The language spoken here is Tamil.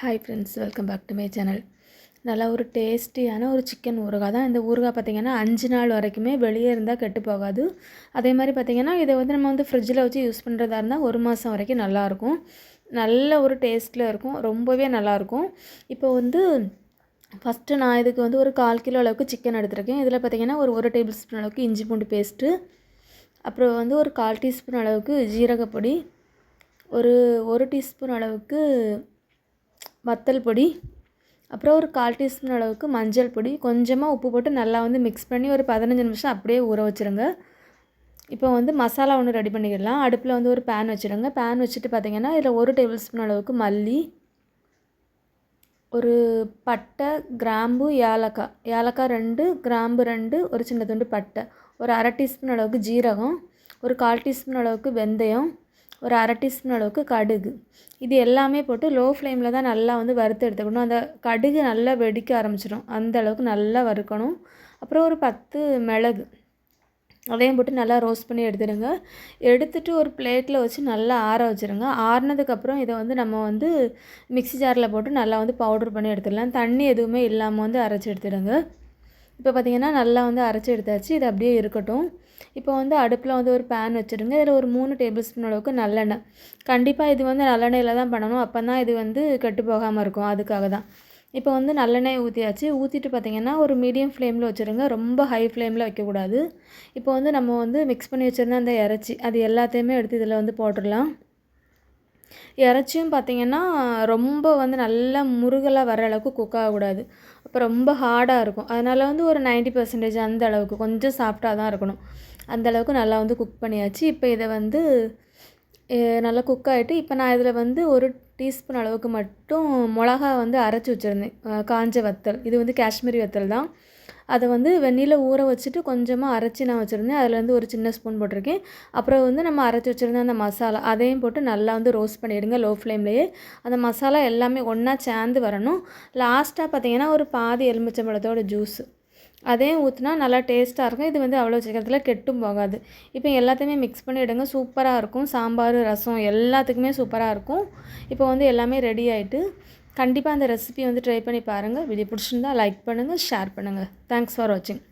Hi friends welcome back to my channel நல்லா ஒரு டேஸ்டியான ஒரு சிக்கன் ஊறுகாய் தான். இந்த ஊறுகாய் பார்த்திங்கன்னா அஞ்சு நாள் வரைக்குமே வெளியே இருந்தால் கெட்டு போகாது. அதே மாதிரி பார்த்திங்கன்னா இதை வந்து நம்ம வந்து ஃப்ரிட்ஜில் வச்சு யூஸ் பண்ணுறதா இருந்தால் ஒரு மாதம் வரைக்கும் நல்லாயிருக்கும் நல்ல ஒரு டேஸ்ட்டில் இருக்கும். ரொம்பவே நல்லாயிருக்கும் இப்போ வந்து ஃபஸ்ட்டு நான் இதுக்கு வந்து ஒரு கால் கிலோ அளவுக்கு சிக்கன் எடுத்திருக்கேன். இதில் பார்த்திங்கன்னா ஒரு ஒரு டேபிள் ஸ்பூன் அளவுக்கு இஞ்சி பூண்டு பேஸ்ட்டு அப்புறம் வந்து ஒரு கால் டீஸ்பூன் அளவுக்கு ஜீரகப்பொடி ஒரு ஒரு டீஸ்பூன் அளவுக்கு வத்தல் பொடி அப்புறம் ஒரு கால் டீஸ்பூன் அளவுக்கு மஞ்சள் பொடி. கொஞ்சமாக உப்பு போட்டு நல்லா வந்து மிக்ஸ் பண்ணி ஒரு பதினஞ்சு நிமிஷம் அப்படியே ஊற வச்சுருங்க. இப்போ வந்து மசாலா ஒன்று ரெடி பண்ணிக்கிடலாம் அடுப்பில் வந்து ஒரு பேன் வச்சுருங்க. பேன் வச்சுட்டு பார்த்திங்கன்னா இதில் ஒரு டேபிள் ஸ்பூன் அளவுக்கு மல்லி ஒரு பட்டை கிராம்பு ஏலக்காய். ஏலக்காய் ரெண்டு கிராம்பு ரெண்டு ஒரு சின்ன துண்டு பட்டை. ஒரு அரை டீஸ்பூன் அளவுக்கு ஜீரகம் ஒரு கால் டீஸ்பூன் அளவுக்கு வெந்தயம் ஒரு அரை டீஸ்பூன் அளவுக்கு கடுகு. இது எல்லாமே போட்டு லோ ஃப்ளேமில் தான் நல்லா வந்து வறுத்து எடுத்துக்கணும். அந்த கடுகு நல்லா வெடிக்க ஆரம்பிச்சிடும். அந்த அளவுக்கு நல்லா வறுக்கணும். அப்புறம் ஒரு பத்து மிளகு. அதையும் போட்டு நல்லா ரோஸ்ட் பண்ணி எடுத்துடுங்க. எடுத்துட்டு ஒரு பிளேட்டில் வச்சு நல்லா ஆற வச்சுருங்க. ஆறினதுக்கப்புறம் இதை வந்து நம்ம வந்து மிக்சி ஜாரில் போட்டு நல்லா வந்து பவுட்ரு பண்ணி எடுத்துடலாம். தண்ணி எதுவுமே இல்லாமல் வந்து அரைச்சி எடுத்துடுங்க. இப்போ பார்த்திங்கன்னா நல்லா வந்து அரைச்சி எடுத்தாச்சு. இது அப்படியே இருக்கட்டும். இப்போ வந்து அடுப்பில் வந்து ஒரு பேன் வச்சுருங்க. இதில் ஒரு மூணு டேபிள் ஸ்பூன் அளவுக்கு நல்லெண்ணெய். கண்டிப்பாக இது வந்து நல்லெண்ணெயில் தான் பண்ணணும். அப்போ தான் இது வந்து கெட்டு போகாமல் இருக்கும். அதுக்காக தான். இப்போ வந்து நல்லெண்ணெய் ஊற்றியாச்சு ஊற்றிட்டு பார்த்திங்கன்னா ஒரு மீடியம் ஃப்ளேமில் வச்சுருங்க. ரொம்ப ஹை ஃப்ளேமில் வைக்கக்கூடாது. இப்போ வந்து நம்ம வந்து மிக்ஸ் பண்ணி வச்சுருந்த அந்த இறச்சி அது எல்லாத்தையுமே எடுத்து இதில் வந்து போட்டுடலாம். இறைச்சியும் பார்த்திங்கன்னா ரொம்ப வந்து நல்லா முருகலாக வர அளவுக்கு குக் ஆகக்கூடாது. அப்போ ரொம்ப ஹார்டாக இருக்கும். அதனால் வந்து ஒரு நைன்ட்டி பர்சன்டேஜ் அந்த அளவுக்கு கொஞ்சம் சாஃப்டாக தான் இருக்கணும். அந்த அளவுக்கு நல்லா வந்து குக் பண்ணியாச்சு. இப்போ இதை வந்து நல்லா குக் ஆகிட்டு இப்போ நான் இதில் வந்து ஒரு டீஸ்பூன் அளவுக்கு மட்டும் மிளகா வந்து அரைச்சி வச்சுருந்தேன். காஞ்ச வத்தல். இது வந்து காஷ்மீரி வத்தல் தான். அதை வந்து வெந்நீரில் ஊற வச்சுட்டு கொஞ்சமாக அரைச்சி நான் வச்சுருந்தேன். அதில் ஒரு சின்ன ஸ்பூன் போட்டிருக்கேன். அப்புறம் வந்து நம்ம அரைச்சி வச்சுருந்த அந்த மசாலா அதையும் போட்டு நல்லா வந்து ரோஸ்ட் பண்ணிவிடுங்க லோ ஃப்ளேம்லேயே அந்த மசாலா எல்லாமே ஒன்றா சேர்ந்து வரணும். லாஸ்ட்டாக பார்த்தீங்கன்னா ஒரு பாதி எலுமிச்சம்பழத்தோட ஜூஸ் அதையும் ஊற்றினா நல்லா டேஸ்ட்டாக இருக்கும். இது வந்து அவ்வளோ சீக்கிரத்தில் கெட்டும் போகாது. இப்போ எல்லாத்தையுமே மிக்ஸ் பண்ணிவிடுங்க சூப்பராக இருக்கும். சாம்பார் ரசம் எல்லாத்துக்குமே சூப்பராக இருக்கும். இப்போ வந்து எல்லாமே ரெடி ஆகிட்டு கண்டிப்பாக அந்த ரெசிபி வந்து ட்ரை பண்ணி பாருங்கள் வீடியோ பிடிச்சிருந்தா லைக் பண்ணுங்கள் ஷேர் பண்ணுங்கள் தேங்க்ஸ் ஃபார் வாட்சிங்